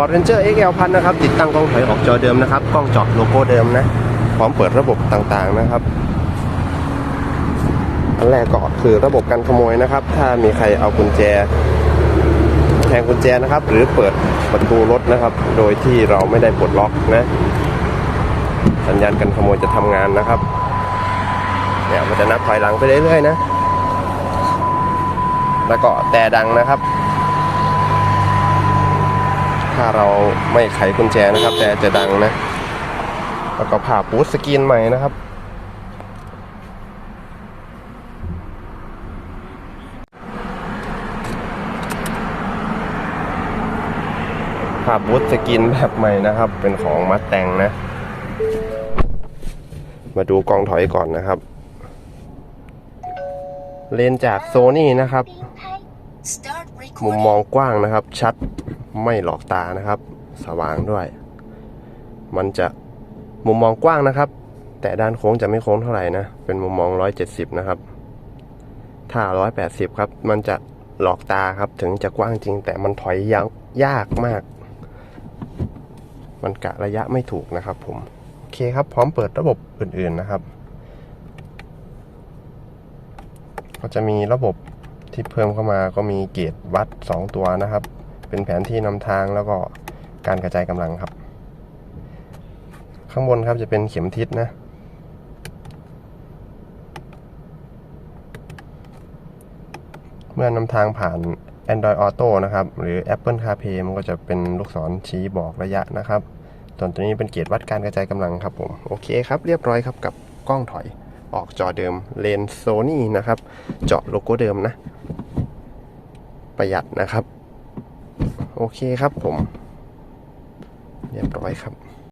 Ford Ranger XL พันนะครับ ติดตั้งกล้องถอยออกจอเดิมนะครับ กล้องจาะโลโก้เดิมนะ พร้อมเปิดระบบต่างๆนะครับ อันแรกก็คือระบบการขโมยนะครับ ถ้ามีใครเอากุญแจแทงกุญแจนะครับ หรือเปิดประตูรถนะครับ โดยที่เราไม่ได้ปลดล็อกนะ สัญญาณการขโมยจะทำงานนะครับเนี่ยมันจะนับถอยหลังไปเรื่อยๆนะ แล้วก็แต่ดังนะครับ ถ้าเราไม่ไขกุญแจนะครับ แต่จะดังนะ แล้วก็ผ่าปูสกรีนใหม่นะครับ ผ่าบูสกินแบบใหม่นะครับ เป็นของมัดแต่งนะ มาดูกองถอยก่อนนะครับ เลนจากโซนี่นะครับ มุมมองกว้างนะครับ ชัด ไม่หลอกตานะครับ สว่างด้วย มันจะมุมมองกว้างนะครับ แต่ด้านโค้งจะไม่โค้งเท่าไหร่นะ เป็นมุมมอง 170 นะครับ ถ้า 180 ครับ มันจะหลอกตาครับ ถึงจะกว้างจริง แต่มันถอยยากยากมาก มันกะระยะไม่ถูกนะครับผม โอเคครับ พร้อมเปิดระบบอื่นๆนะครับ ก็จะมีระบบที่เพิ่มเข้ามาก็มีเกจวัด 2 ตัวนะครับ เป็นแผนที่นำทางแล้วก็การกระจายกำลังครับ ข้างบนครับจะเป็นเข็มทิศนะ เมื่อนำทางผ่าน Android Auto นะครับ หรือ Apple CarPlay มันก็จะเป็นลูกศรชี้บอกระยะนะครับส่วนตัวนี้เป็นเกียร์วัดการกระจายกำลังครับผม โอเคครับ เรียบร้อยครับกับกล้องถอยออกจอเดิมเลนโซนี่นะครับ เจาะโลโก้เดิมนะ ประหยัดนะครับ โอเคครับผม เรียบร้อยครับ